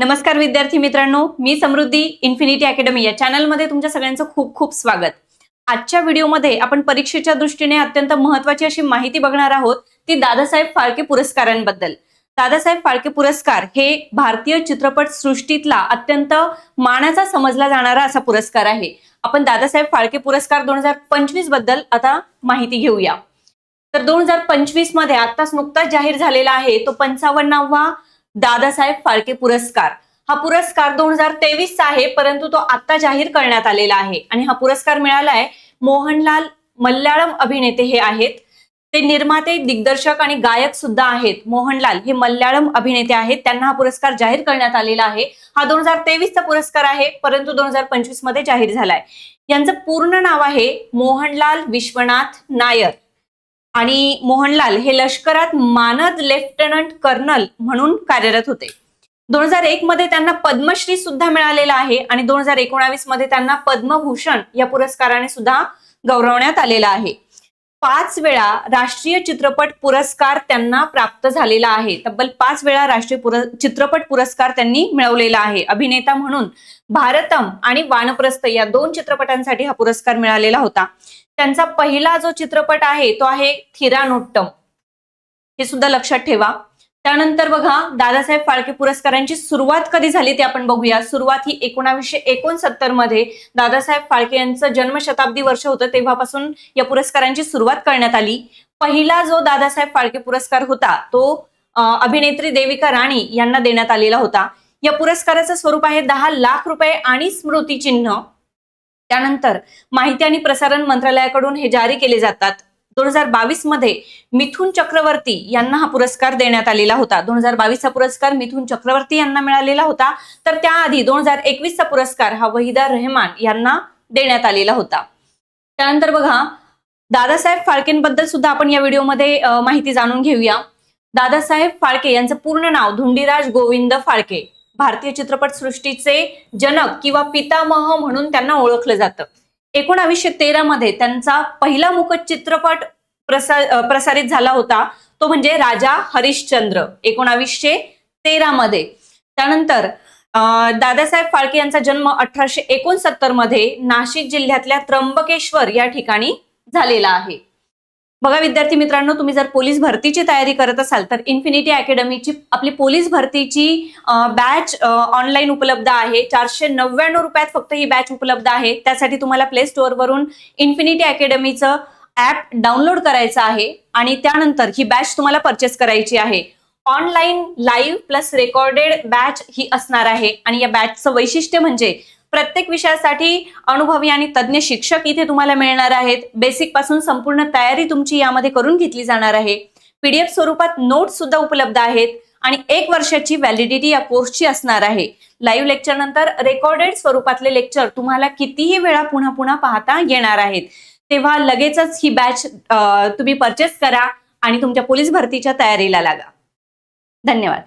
नमस्कार विद्यार्थी मित्रांनो मी समृद्धी इन्फिनिटी अकॅडमी या चॅनलमध्ये तुमच्या सगळ्यांचं खूप खूप स्वागत. आजच्या व्हिडिओमध्ये आपण परीक्षेच्या दृष्टीने अत्यंत महत्वाची अशी माहिती बघणार आहोत ती दादासाहेब फाळके पुरस्कारांबद्दल. दादासाहेब फाळके पुरस्कार हे भारतीय चित्रपट सृष्टीतला अत्यंत मानाचा समजला जाणारा असा पुरस्कार आहे. आपण दादासाहेब फाळके पुरस्कार दोन हजार पंचवीसबद्दल आता माहिती घेऊया. तर दोन हजार पंचवीसमध्ये आताच नुकताच जाहीर झालेला आहे तो पंचावन्नावा दादासाहेब फाळके पुरस्कार. हा पुरस्कार दोन हजार तेवीसचा आहे परंतु तो आता जाहीर करण्यात आलेला आहे. आणि हा पुरस्कार मिळालाय मोहनलाल मल्याळम अभिनेते हे आहेत. ते निर्माते दिग्दर्शक आणि गायक सुद्धा आहेत. मोहनलाल हे मल्याळम अभिनेते आहेत. त्यांना हा पुरस्कार जाहीर करण्यात आलेला आहे. हा दोन हजार तेवीसचा पुरस्कार आहे परंतु दोन हजार पंचवीसमध्ये जाहीर झालाय. यांचं पूर्ण नाव आहे मोहनलाल विश्वनाथ नायर. आणि मोहनलाल हे लष्करात मानद लेफ्टनंट कर्नल म्हणून कार्यरत होते. दोन हजार एक मध्ये त्यांना पद्मश्री सुद्धा मिळालेला आहे आणि दोन हजार एकोणावीसमध्ये त्यांना पद्मभूषण या पुरस्काराने सुद्धा गौरवण्यात आलेला आहे. पाच वेळा राष्ट्रीय चित्रपट पुरस्कार त्यांना प्राप्त झालेला आहे. तब्बल पाच वेळा राष्ट्रीय पुर चित्रपट पुरस्कार त्यांनी मिळवलेला आहे. अभिनेता म्हणून भारतम आणि वानप्रस्थ या दोन चित्रपटांसाठी हा पुरस्कार मिळालेला होता. त्यांचा पहिला जो चित्रपट आहे तो आहे थिरानोट्टम. हे सुद्धा लक्षात ठेवा. त्यानंतर बघा दादासाहेब फाळके पुरस्कारांची सुरुवात कधी झाली ते आपण बघूया. सुरुवात ही एकोणावीसशे एकोणसत्तरमध्ये दादासाहेब फाळके यांचं जन्मशताब्दी वर्ष होतं तेव्हापासून या पुरस्कारांची सुरुवात करण्यात आली. पहिला जो दादासाहेब फाळके पुरस्कार होता तो अभिनेत्री देविका राणी यांना देण्यात आलेला होता. या पुरस्काराचं स्वरूप आहे दहा लाख रुपये आणि स्मृतिचिन्ह. त्यानंतर माहिती आणि प्रसारण मंत्रालयाकडून हे जारी केले जातात. दोन हजार बावीसमध्ये मिथुन चक्रवर्ती यांना हा पुरस्कार देण्यात आलेला होता. दोन हजार बावीसचा पुरस्कार मिथुन चक्रवर्ती यांना मिळालेला होता. तर त्याआधी दोन हजार एकवीसचा पुरस्कार हा वहिदा रहमान यांना देण्यात आलेला होता. त्यानंतर बघा दादासाहेब फाळकेंबद्दल सुद्धा आपण या व्हिडिओमध्ये माहिती जाणून घेऊया. दादासाहेब फाळके यांचं पूर्ण नाव धुंडीराज गोविंद फाळके भारतीय चित्रपट सृष्टीचे जनक किंवा पितामह म्हणून त्यांना ओळखलं जातं. एकोणावीसशे तेरा मध्ये त्यांचा पहिला मुख चित्रपट प्रसा प्रसारित झाला होता. तो म्हणजे राजा हरिश्चंद्र एकोणावीसशे तेरा मध्ये. त्यानंतर दादासाहेब फाळके यांचा जन्म अठराशे एकोणसत्तरमध्ये नाशिक जिल्ह्यातल्या त्र्यंबकेश्वर या ठिकाणी झालेला आहे. बघा विद्यार्थी मित्रांनो तुम्ही जर पोलीस भरतीची तयारी करत असाल तर इन्फिनिटी अकॅडमीची आपली पोलीस भरतीची बॅच ऑनलाईन उपलब्ध आहे. चारशे नव्याण्णव रुपयात फक्त ही बॅच उपलब्ध आहे. त्यासाठी तुम्हाला प्ले स्टोअरवरून इन्फिनिटी अकॅडमीचं ऍप डाउनलोड करायचं आहे आणि त्यानंतर ही बॅच तुम्हाला परचेस करायची आहे. Online live plus recorded batch ही असणार आहे. आणि या बॅचचं वैशिष्ट्य म्हणजे प्रत्येक विषयासाठी अनुभवी आणि तज्ज्ञ शिक्षक इथे तुम्हाला मिळणार आहेत. बेसिकपासून संपूर्ण तयारी तुमची यामध्ये करून घेतली जाणार आहे. पीडीएफ स्वरूपात नोट्स सुद्धा उपलब्ध आहेत आणि एक वर्षाची व्हॅलिडिटी या कोर्सची असणार आहे. लाईव्ह लेक्चर नंतर रेकॉर्डेड स्वरूपातले लेक्चर तुम्हाला कितीही वेळा पुन्हा पुन्हा पाहता येणार आहेत. तेव्हा लगेचच ही बॅच तुम्ही परचेस करा आणि तुमच्या पोलीस भरतीच्या तयारीला लागा. धन्यवाद.